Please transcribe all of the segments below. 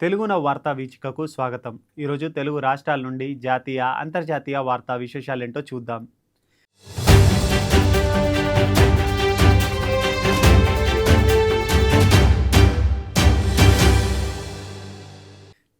తెలుగున వార్తా వీచికకు స్వాగతం. ఈరోజు తెలుగు రాష్ట్రాల నుండి జాతీయ అంతర్జాతీయ వార్తా విశేషాలేంటో చూద్దాం.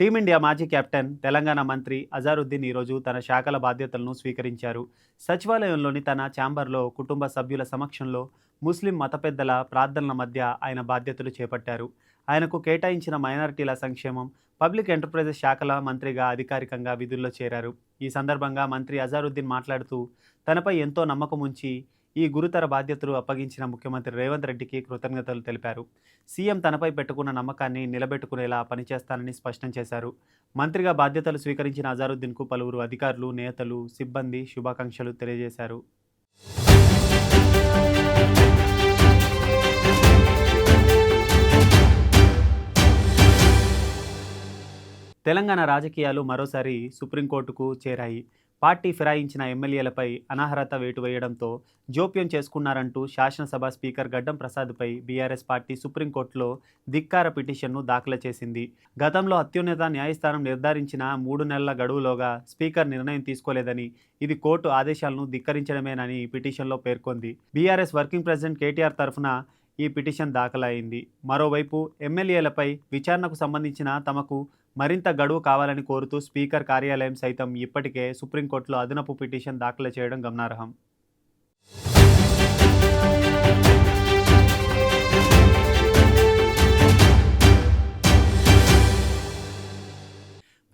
టీమిండియా మాజీ కెప్టెన్ తెలంగాణ మంత్రి అజారుద్దీన్ ఈరోజు తన శాఖల బాధ్యతలను స్వీకరించారు. సచివాలయంలోని తన ఛాంబర్లో కుటుంబ సభ్యుల సమక్షంలో ముస్లిం మత పెద్దల ప్రార్థనల మధ్య ఆయన బాధ్యతలు చేపట్టారు. ఆయనకు కేటాయించిన మైనారిటీల సంక్షేమం పబ్లిక్ ఎంటర్ప్రైజెస్ శాఖల మంత్రిగా అధికారికంగా విధుల్లో చేరారు. ఈ సందర్భంగా మంత్రి అజారుద్దీన్ మాట్లాడుతూ తనపై ఎంతో నమ్మకం ఉంచి ఈ గురుతర బాధ్యతలు అప్పగించిన ముఖ్యమంత్రి రేవంత్ రెడ్డికి కృతజ్ఞతలు తెలిపారు. సీఎం తనపై పెట్టుకున్న నమ్మకాన్ని నిలబెట్టుకునేలా పనిచేస్తానని స్పష్టం చేశారు. మంత్రిగా బాధ్యతలు స్వీకరించిన అజారుద్దీన్కు పలువురు అధికారులు నేతలు సిబ్బంది శుభాకాంక్షలు తెలియజేశారు. తెలంగాణ రాజకీయాలు మరోసారి సుప్రీంకోర్టుకు చేరాయి. పార్టీ ఫిరాయించిన ఎమ్మెల్యేలపై అనర్హత వేటు వేయడంతో జోప్యం చేసుకున్నారంటూ శాసనసభ స్పీకర్ గడ్డం ప్రసాద్పై బీఆర్ఎస్ పార్టీ సుప్రీంకోర్టులో ధిక్కార పిటిషన్ను దాఖలు చేసింది. గతంలో అత్యున్నత న్యాయస్థానం నిర్ధారించిన మూడు నెలల గడువులోగా స్పీకర్ నిర్ణయం తీసుకోలేదని ఇది కోర్టు ఆదేశాలను ధిక్కరించడమేనని పిటిషన్లో పేర్కొంది. బీఆర్ఎస్ వర్కింగ్ ప్రెసిడెంట్ కేటీఆర్ తరఫున ఈ పిటిషన్ దాఖలైంది. మరోవైపు ఎమ్మెల్యేలపై విచారణకు సంబంధించిన తమకు మరింత గడువు కావాలని కోరుతూ స్పీకర్ కార్యాలయం సైతం ఇప్పటికే సుప్రీంకోర్టులో అదనపు పిటిషన్ దాఖలు చేయడం గమనార్హం.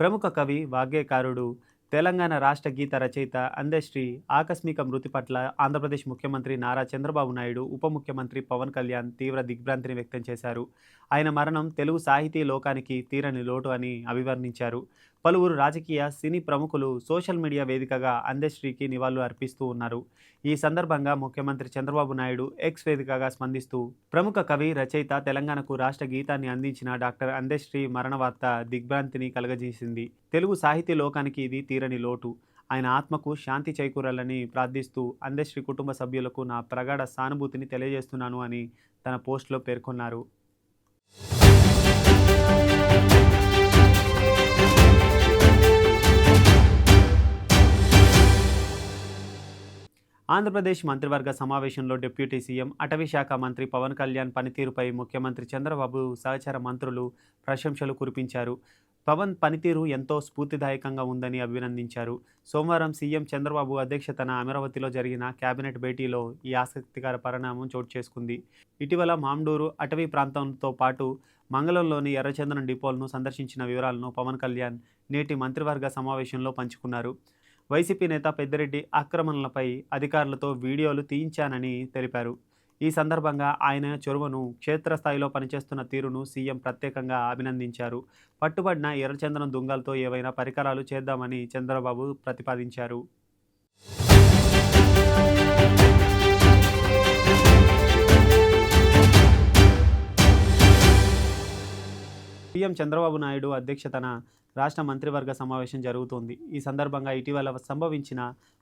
ప్రముఖ కవి వాగ్గేయకారుడు తెలంగాణ రాష్ట్ర గీత రచయిత అందశ్రీ ఆకస్మిక మృతి పట్ల ఆంధ్రప్రదేశ్ ముఖ్యమంత్రి నారా చంద్రబాబు నాయుడు ఉప ముఖ్యమంత్రి పవన్ కళ్యాణ్ తీవ్ర దిగ్భ్రాంతిని వ్యక్తం చేశారు. ఆయన మరణం తెలుగు సాహితీ లోకానికి తీరని లోటు అని అభివర్ణించారు. పలువురు రాజకీయ సినీ ప్రముఖులు సోషల్ మీడియా వేదికగా అందశ్రీకి నివాళులు అర్పిస్తూ ఉన్నారు. ఈ సందర్భంగా ముఖ్యమంత్రి చంద్రబాబు నాయుడు ఎక్స్ వేదికగా స్పందిస్తూ ప్రముఖ కవి రచయిత తెలంగాణకు రాష్ట్ర గీతాన్ని అందించిన డాక్టర్ అందశ్రీ మరణ వార్త దిగ్భ్రాంతిని కలగజేసింది. తెలుగు సాహితీ లోకానికి ఇది తీరని లోటు. ఆయన ఆత్మకు శాంతి చేకూరాలని ప్రార్థిస్తూ అందశ్రీ కుటుంబ సభ్యులకు నా ప్రగాఢ సానుభూతిని తెలియజేస్తున్నాను అని తన పోస్టులో పేర్కొన్నారు. ఆంధ్రప్రదేశ్ మంత్రివర్గ సమావేశంలో డిప్యూటీ సీఎం అటవీ శాఖ మంత్రి పవన్ కళ్యాణ్ పనితీరుపై ముఖ్యమంత్రి చంద్రబాబు సహచర మంత్రులు ప్రశంసలు కురిపించారు. పవన్ పనితీరు ఎంతో స్ఫూర్తిదాయకంగా ఉందని అభినందించారు. సోమవారం సీఎం చంద్రబాబు అధ్యక్షతన అమరావతిలో జరిగిన కేబినెట్ భేటీలో ఈ ఆసక్తికర పరిణామం చోటు చేసుకుంది. ఇటీవల మామ్డూరు అటవీ ప్రాంతంతో పాటు మంగళంలోని ఎర్రచందనం డిపోలను సందర్శించిన వివరాలను పవన్ కళ్యాణ్ నేటి మంత్రివర్గ సమావేశంలో పంచుకున్నారు. వైసీపీ నేత పెద్దిరెడ్డి ఆక్రమణలపై అధికారులతో వీడియోలు తీయించానని తెలిపారు. ఈ సందర్భంగా ఆయన చొరవను క్షేత్రస్థాయిలో పనిచేస్తున్న తీరును సీఎం ప్రత్యేకంగా అభినందించారు. పట్టుబడిన ఎర్రచందనం దుంగలతో ఏవైనా పరికరాలు చేద్దామని చంద్రబాబు ప్రతిపాదించారు. సీఎం చంద్రబాబు నాయుడు అధ్యక్షతన రాష్ట్ర మంత్రివర్గ సమావేశం జరుగుతోంది. ఈ సందర్భంగా ఇటీవల సంభవించిన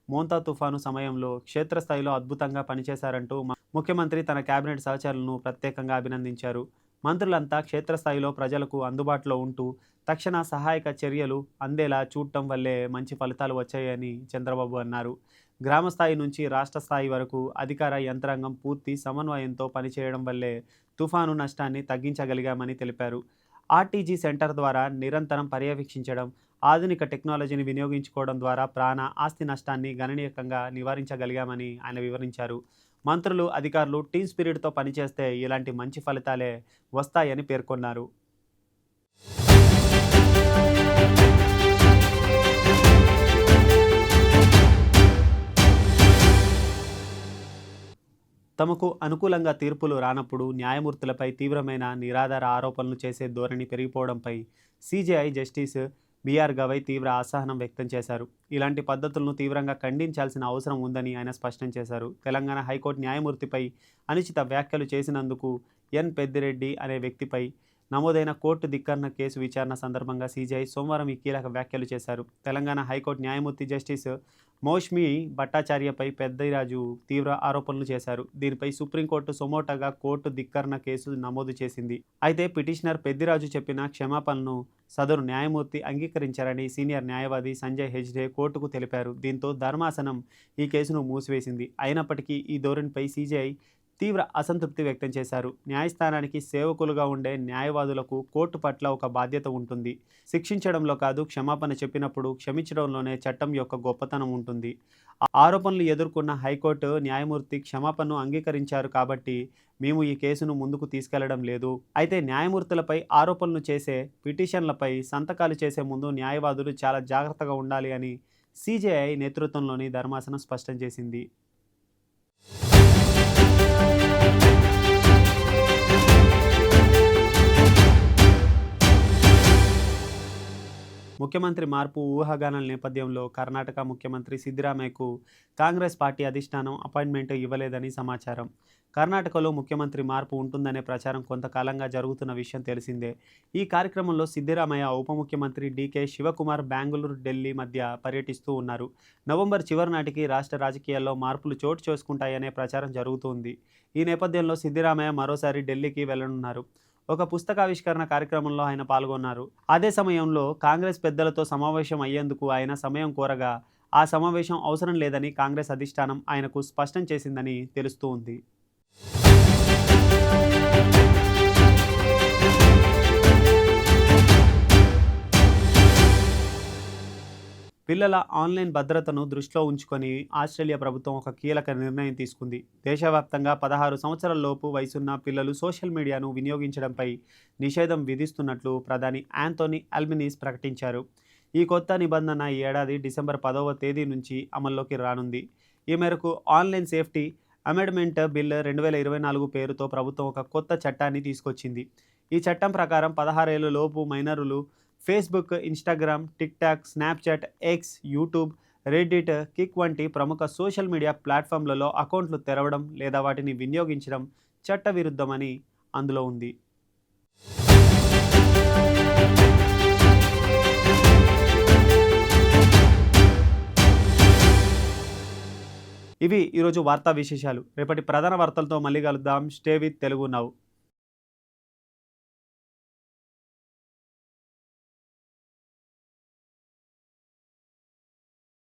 మోంతా తుఫాను సమయంలో క్షేత్రస్థాయిలో అద్భుతంగా పనిచేశారంటూ ముఖ్యమంత్రి తన కేబినెట్ సహచరులను ప్రత్యేకంగా అభినందించారు. మంత్రులంతా క్షేత్రస్థాయిలో ప్రజలకు అందుబాటులో ఉంటూ తక్షణ సహాయక చర్యలు అందేలా చూడటం వల్లే మంచి ఫలితాలు వచ్చాయని చంద్రబాబు అన్నారు. గ్రామ స్థాయి నుంచి రాష్ట్ర స్థాయి వరకు అధికార యంత్రాంగం పూర్తి సమన్వయంతో పనిచేయడం వల్లే తుఫాను నష్టాన్ని తగ్గించగలిగామని తెలిపారు. ఆర్టీజీ సెంటర్ ద్వారా నిరంతరం పర్యవేక్షించడం ఆధునిక టెక్నాలజీని వినియోగించుకోవడం ద్వారా ప్రాణ ఆస్తి నష్టాన్ని గణనీయకంగా నివారించగలిగామని ఆయన వివరించారు. మంత్రులు అధికారులు టీమ్ స్పిరిట్తో పనిచేస్తే ఇలాంటి మంచి ఫలితాలే వస్తాయని పేర్కొన్నారు. తమకు అనుకూలంగా తీర్పులు రానప్పుడు న్యాయమూర్తులపై తీవ్రమైన నిరాధార ఆరోపణలు చేసే ధోరణి పెరిగిపోవడంపై CJI justice B R Gavai తీవ్ర అసహనం వ్యక్తం చేశారు. ఇలాంటి పద్ధతులను తీవ్రంగా ఖండించాల్సిన అవసరం ఉందని ఆయన స్పష్టం చేశారు. తెలంగాణ హైకోర్టు న్యాయమూర్తిపై అనుచిత వ్యాఖ్యలు చేసినందుకు ఎన్ పెద్దిరెడ్డి అనే వ్యక్తిపై నమోదైన కోర్టు ధిక్కరణ కేసు విచారణ సందర్భంగా సీజీఐ సోమవారం ఈ కీలక వ్యాఖ్యలు చేశారు. తెలంగాణ హైకోర్టు న్యాయమూర్తి జస్టిస్ మౌష్మి భట్టాచార్యపై పెద్దరాజు తీవ్ర ఆరోపణలు చేశారు. దీనిపై సుప్రీంకోర్టు సొమోటగా కోర్టు ధిక్కరణ కేసు నమోదు చేసింది. అయితే పిటిషనర్ పెద్దిరాజు చెప్పిన క్షమాపణను సదరు న్యాయమూర్తి అంగీకరించారని సీనియర్ న్యాయవాది సంజయ్ హెజ్డే కోర్టుకు తెలిపారు. దీంతో ధర్మాసనం ఈ కేసును మూసివేసింది. అయినప్పటికీ ఈ ధోరణిపై సీజీఐ తీవ్ర అసంతృప్తి వ్యక్తం చేశారు. న్యాయస్థానానికి సేవకులుగా ఉండే న్యాయవాదులకు కోర్టు పట్ల ఒక బాధ్యత ఉంటుంది. శిక్షించడంలో కాదు క్షమాపణ చెప్పినప్పుడు క్షమించడంలోనే చట్టం యొక్క గొప్పతనం ఉంటుంది. ఆరోపణలు ఎదుర్కొన్న హైకోర్టు న్యాయమూర్తి క్షమాపణను అంగీకరించారు కాబట్టి మేము ఈ కేసును ముందుకు తీసుకెళ్ళడం లేదు. అయితే న్యాయమూర్తులపై ఆరోపణలు చేసే పిటిషన్లపై సంతకాలు చేసే ముందు న్యాయవాదులు చాలా జాగ్రత్తగా ఉండాలి అని సిజేఐ నేతృత్వంలోని ధర్మాసనం స్పష్టం చేసింది. ముఖ్యమంత్రి మార్పు ఊహాగానాల నేపథ్యంలో కర్ణాటక ముఖ్యమంత్రి సిద్దిరామయ్యకు కాంగ్రెస్ పార్టీ అధిష్టానం అపాయింట్మెంట్ ఇవ్వలేదని సమాచారం. కర్ణాటకలో ముఖ్యమంత్రి మార్పు ఉంటుందనే ప్రచారం కొంతకాలంగా జరుగుతున్న విషయం తెలిసిందే. ఈ కార్యక్రమంలో సిద్దిరామయ్య ఉప ముఖ్యమంత్రి డీకే శివకుమార్ బెంగళూరు ఢిల్లీ మధ్య పర్యటిస్తూ ఉన్నారు. నవంబర్ చివరి నాటికి రాష్ట్ర రాజకీయాల్లో మార్పులు చోటు చేసుకుంటాయనే ప్రచారం జరుగుతుంది. ఈ నేపథ్యంలో సిద్దిరామయ్య మరోసారి ఢిల్లీకి వెళ్ళనున్నారు ఒక పుస్తకావిష్కరణ కార్యక్రమంలో ఆయన పాల్గొన్నారు. అదే సమయంలో కాంగ్రెస్ పెద్దలతో సమావేశం అయ్యేందుకు ఆయన సమయం కోరగా ఆ సమావేశం అవసరం లేదని కాంగ్రెస్ అధిష్టానం ఆయనకు స్పష్టం చేసిందని తెలుస్తూ ఉంది. పిల్లల ఆన్లైన్ భద్రతను దృష్టిలో ఉంచుకొని ఆస్ట్రేలియా ప్రభుత్వం ఒక కీలక నిర్ణయం తీసుకుంది. దేశవ్యాప్తంగా పదహారు సంవత్సరాల లోపు వయసున్న పిల్లలు సోషల్ మీడియాను వినియోగించడంపై నిషేధం విధిస్తున్నట్లు ప్రధాని యాంతోనీ అల్మినీస్ ప్రకటించారు. ఈ కొత్త నిబంధన ఈ ఏడాది డిసెంబర్ పదవ తేదీ నుంచి అమల్లోకి రానుంది. ఈ మేరకు ఆన్లైన్ సేఫ్టీ అమెండ్మెంట్ బిల్ రెండు వేల ఇరవై నాలుగు పేరుతో ప్రభుత్వం ఒక కొత్త చట్టాన్ని తీసుకొచ్చింది. ఈ చట్టం ప్రకారం పదహారేళ్ళ లోపు మైనరులు Facebook Instagram TikTok Snapchat X YouTube Reddit Kick వంటి ప్రముఖ సోషల్ మీడియా ప్లాట్ఫామ్లలో అకౌంట్లు తెరవడం లేదా వాటిని వినియోగించడం చట్టవిరుద్ధమని అందులో ఉంది. ఇవి ఈరోజు వార్తా విశేషాలు. రేపటి ప్రధాన వార్తలతో మళ్ళీ కలుద్దాం. స్టే విత్ తెలుగు నవ్వు